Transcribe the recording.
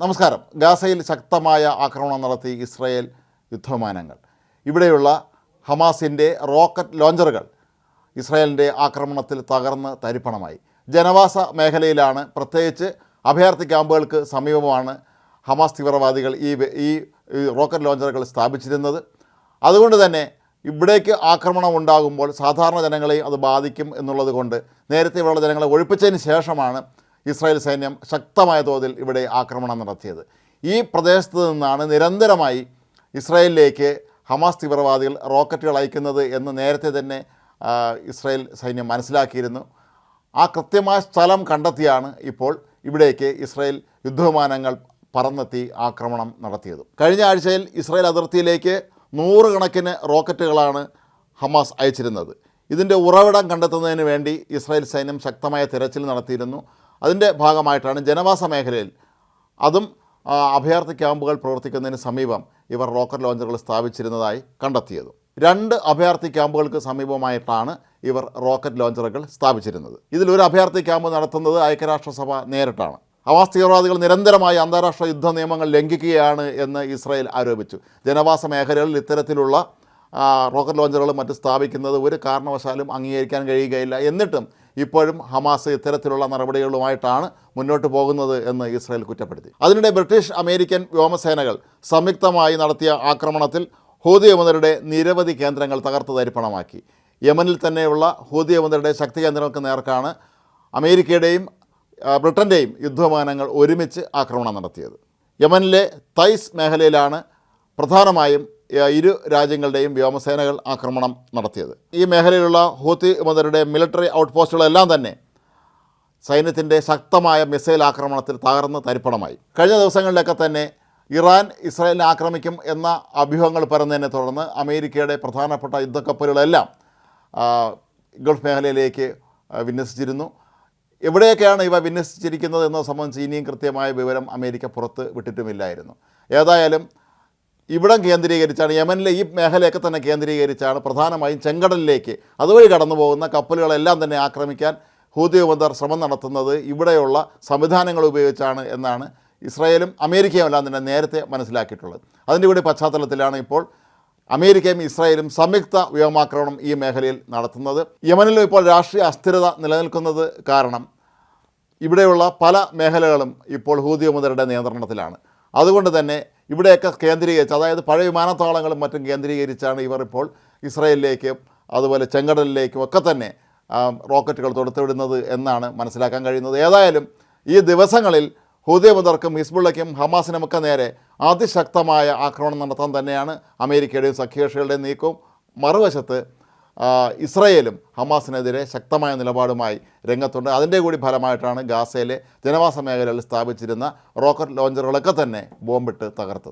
നമസ്കാരം. ഗാസയിൽ ശക്തമായ ആക്രമണം നടത്തി ഇസ്രയേൽ യുദ്ധവിമാനങ്ങൾ. ഇവിടെയുള്ള ഹമാസിന്റെ റോക്കറ്റ് ലോഞ്ചറുകൾ ഇസ്രായേലിന്റെ ആക്രമണത്തിൽ തകർന്ന് തരിപ്പണമായി. ജനവാസ മേഖലയിലാണ് പ്രത്യേകിച്ച് അഭയാർത്ഥി ക്യാമ്പുകൾക്ക് സമീപമാണ് ഹമാസ് തീവ്രവാദികൾ ഈ ഈ റോക്കറ്റ് ലോഞ്ചറുകൾ സ്ഥാപിച്ചിരുന്നത്. അതുകൊണ്ട് തന്നെ ഇവിടേക്ക് ആക്രമണം ഉണ്ടാകുമ്പോൾ സാധാരണ ജനങ്ങളെയും അത് ബാധിക്കും എന്നുള്ളത് കൊണ്ട് നേരത്തെ ഇവിടെയുള്ള ജനങ്ങളെ ഒഴിപ്പിച്ചതിന് ശേഷമാണ് ഇസ്രായേൽ സൈന്യം ശക്തമായ തോതിൽ ഇവിടെ ആക്രമണം നടത്തിയത്. ഈ പ്രദേശത്ത് നിന്നാണ് നിരന്തരമായി ഇസ്രായേലിലേക്ക് ഹമാസ് തീവ്രവാദികൾ റോക്കറ്റുകൾ അയക്കുന്നത് എന്ന് നേരത്തെ തന്നെ ഇസ്രായേൽ സൈന്യം മനസ്സിലാക്കിയിരുന്നു. ആ കൃത്യമായ സ്ഥലം കണ്ടെത്തിയാണ് ഇപ്പോൾ ഇവിടേക്ക് ഇസ്രായേൽ യുദ്ധവിമാനങ്ങൾ പറന്നെത്തി ആക്രമണം നടത്തിയത്. കഴിഞ്ഞ ആഴ്ചയിൽ ഇസ്രായേൽ അതിർത്തിയിലേക്ക് നൂറുകണക്കിന് റോക്കറ്റുകളാണ് ഹമാസ് അയച്ചിരുന്നത്. ഇതിന്റെ ഉറവിടം കണ്ടെത്തുന്നതിന് വേണ്ടി ഇസ്രായേൽ സൈന്യം ശക്തമായ തിരച്ചിൽ നടത്തിയിരുന്നു. അതിന്റെ ഭാഗമായിട്ടാണ് ജനവാസ മേഖലയിൽ അതും അഭയാർത്ഥി ക്യാമ്പുകൾ പ്രവർത്തിക്കുന്നതിന് സമീപം ഇവർ റോക്കറ്റ് ലോഞ്ചറുകൾ സ്ഥാപിച്ചിരുന്നതായി കണ്ടെത്തിയത്. രണ്ട് അഭയാർത്ഥി ക്യാമ്പുകൾക്ക് സമീപമായിട്ടാണ് ഇവർ റോക്കറ്റ് ലോഞ്ചറുകൾ സ്ഥാപിച്ചിരുന്നത്. ഇതിലൊരു അഭയാർത്ഥി ക്യാമ്പ് നടത്തുന്നത് ഐക്യരാഷ്ട്രസഭ നേരിട്ടാണ്. ഹവാസ് തീവ്രവാദികൾ നിരന്തരമായി അന്താരാഷ്ട്ര യുദ്ധ നിയമങ്ങൾ ലംഘിക്കുകയാണ് എന്ന് ഇസ്രായേൽ ആരോപിച്ചു. ജനവാസ മേഖലകളിൽ ഇത്തരത്തിലുള്ള റോക്കറ്റ് ലോഞ്ചറുകളും മറ്റും സ്ഥാപിക്കുന്നത് ഒരു കാരണവശാലും അംഗീകരിക്കാൻ കഴിയുകയില്ല. എന്നിട്ടും ഇപ്പോഴും ഹമാസ് ഇത്തരത്തിലുള്ള നടപടികളുമായിട്ടാണ് മുന്നോട്ട് പോകുന്നത് എന്ന് ഇസ്രായേൽ കുറ്റപ്പെടുത്തി. അതിനിടെ ബ്രിട്ടീഷ് അമേരിക്കൻ വ്യോമസേനകൾ സംയുക്തമായി നടത്തിയ ആക്രമണത്തിൽ ഹൂതി യമുനരുടെ നിരവധി കേന്ദ്രങ്ങൾ തകർത്ത് തരിപ്പണമാക്കി യമനിൽ തന്നെയുള്ള ഹൂതി യമുനരുടെ ശക്തി കേന്ദ്രങ്ങൾക്ക് നേർക്കാണ് അമേരിക്കയുടെയും ബ്രിട്ടന്റെയും യുദ്ധവിമാനങ്ങൾ ഒരുമിച്ച് ആക്രമണം നടത്തിയത്. യമനിലെ തൈസ് മേഖലയിലാണ് പ്രധാനമായും ഇരു രാജ്യങ്ങളുടെയും വ്യോമസേനകൾ ആക്രമണം നടത്തിയത്. ഈ മേഖലയിലുള്ള ഹൂത്തി മതരുടെ മിലിറ്ററി ഔട്ട് പോസ്റ്റുകളെല്ലാം തന്നെ സൈന്യത്തിന്റെ ശക്തമായ മിസൈൽ ആക്രമണത്തിൽ തകർന്ന് തരിപ്പണമായി. കഴിഞ്ഞ ദിവസങ്ങളിലൊക്കെ തന്നെ ഇറാൻ ഇസ്രായേലിനെ ആക്രമിക്കും എന്ന അഭ്യൂഹങ്ങൾ പരന്നതിനെ തുടർന്ന് അമേരിക്കയുടെ പ്രധാനപ്പെട്ട യുദ്ധക്കപ്പലുകളെല്ലാം ഗൾഫ് മേഖലയിലേക്ക് വിന്യസിച്ചിരുന്നു. എവിടെയൊക്കെയാണ് ഇവ വിന്യസിച്ചിരിക്കുന്നത് എന്നത് സംബന്ധിച്ച് ഇനിയും കൃത്യമായ വിവരം അമേരിക്ക പുറത്ത് വിട്ടിട്ടുമില്ലായിരുന്നു. ഏതായാലും ഇവിടം കേന്ദ്രീകരിച്ചാണ് യമനിലെ ഈ മേഖലയൊക്കെ തന്നെ കേന്ദ്രീകരിച്ചാണ് പ്രധാനമായും ചെങ്കടലിലേക്ക് അതുവഴി കടന്നു പോകുന്ന കപ്പലുകളെല്ലാം തന്നെ ആക്രമിക്കാൻ ഹൂതി ഉപന്തർ ശ്രമം നടത്തുന്നത് ഇവിടെയുള്ള സംവിധാനങ്ങൾ ഉപയോഗിച്ചാണ് എന്നാണ് ഇസ്രായേലും അമേരിക്കയും എല്ലാം തന്നെ നേരത്തെ മനസ്സിലാക്കിയിട്ടുള്ളത്. അതിന്റെ കൂടി പശ്ചാത്തലത്തിലാണ് ഇപ്പോൾ അമേരിക്കയും ഇസ്രായേലും സംയുക്ത വ്യോമാക്രമണം ഈ മേഖലയിൽ നടത്തുന്നത്. യമനിലും ഇപ്പോൾ രാഷ്ട്രീയ അസ്ഥിരത നിലനിൽക്കുന്നത് കാരണം ഇവിടെയുള്ള പല മേഖലകളും ഇപ്പോൾ ഹൂതി മുതലുടെ നിയന്ത്രണത്തിലാണ്. അതുകൊണ്ട് തന്നെ ഇവിടെയൊക്കെ കേന്ദ്രീകരിച്ച് അതായത് പഴയ വിമാനത്താവളങ്ങളും മറ്റും കേന്ദ്രീകരിച്ചാണ് ഇവർ ഇപ്പോൾ ഇസ്രയേലിലേക്കും അതുപോലെ ചെങ്കടലിലേക്കും ഒക്കെ തന്നെ റോക്കറ്റുകൾ തൊടുത്തുവിടുന്നത് എന്നാണ് മനസ്സിലാക്കാൻ കഴിയുന്നത്. ഏതായാലും ഈ ദിവസങ്ങളിൽ ഹുദയമുദർക്കും ഹിസ്ബുള്ളയ്ക്കും ഹമാസിനുമൊക്കെ നേരെ അതിശക്തമായ ആക്രമണം നടത്താൻ തന്നെയാണ് അമേരിക്കയുടെയും സഖ്യകക്ഷികളുടെയും നീക്കവും. മറുവശത്ത് ഇസ്രയേലും ഹമാസിനെതിരെ ശക്തമായ നിലപാടുമായി രംഗത്തുണ്ട്. അതിന്റെ കൂടി ഫലമായിട്ടാണ് ഗാസയിലെ ജനവാസ മേഖലകളിൽ സ്ഥാപിച്ചിരുന്ന റോക്കറ്റ് ലോഞ്ചറുകളൊക്കെ തന്നെ ബോംബിട്ട് തകർത്തത്.